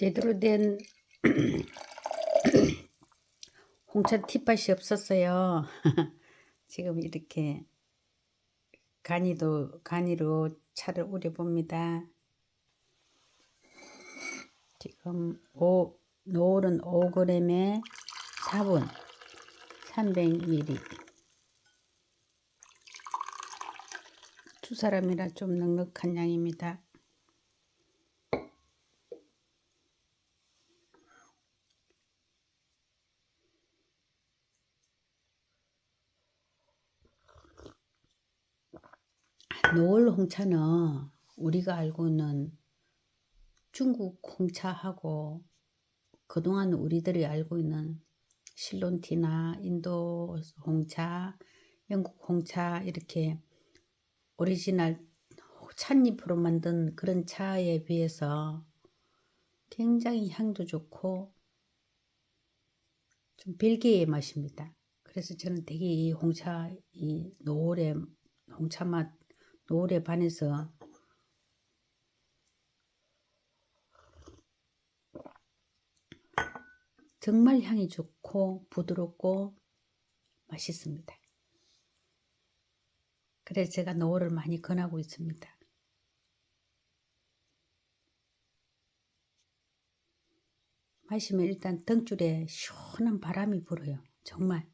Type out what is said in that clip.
제대로 된 홍차 티팟이 없었어요. 지금 이렇게 간이도 간이로 차를 우려 봅니다. 지금 오, 노을은 5g에 4분 300ml 두 사람이라 좀 넉넉한 양입니다. 노을 홍차는 우리가 알고 있는 중국 홍차하고 그동안 우리들이 알고 있는 실론티나 인도 홍차, 영국 홍차 이렇게 오리지널 찻잎으로 만든 그런 차에 비해서 굉장히 향도 좋고 좀 별개의 맛입니다. 그래서 저는 되게 이 홍차, 이 노을의 홍차 맛, 노을에 반해서 정말 향이 좋고 부드럽고 맛있습니다. 그래서 제가 노을을 많이 권하고 있습니다. 마시면 일단 등줄에 시원한 바람이 불어요. 정말.